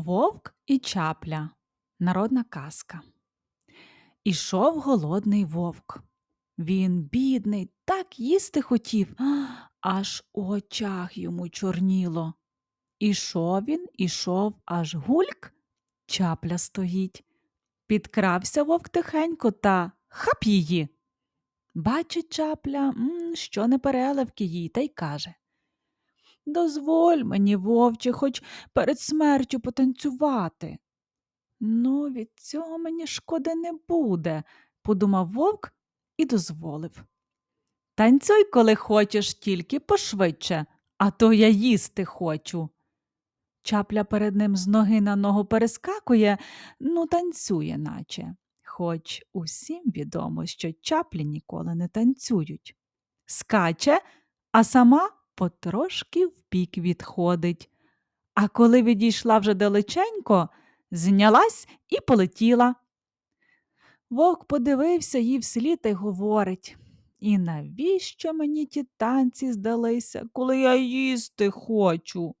Вовк і чапля. Народна казка. Ішов голодний вовк. Він, бідний, так їсти хотів, аж у очах йому чорніло. Ішов він, ішов, аж гульк, чапля стоїть. Підкрався вовк тихенько та хап її. Бачить чапля, що не переливки їй, та й каже Дозволь мені, вовче, хоч перед смертю потанцювати. Ну, від цього мені шкоди не буде, подумав вовк і дозволив. Танцюй, коли хочеш, тільки пошвидше, а то я їсти хочу. Чапля перед ним з ноги на ногу перескакує, ну, танцює, наче. Хоч усім відомо, що чаплі ніколи не танцюють. Скаче, а сама потрошки вбік відходить. А коли відійшла вже далеченько, знялась і полетіла. Вовк подивився їй вслід і говорить І навіщо мені ті танці здалися, коли я їсти хочу?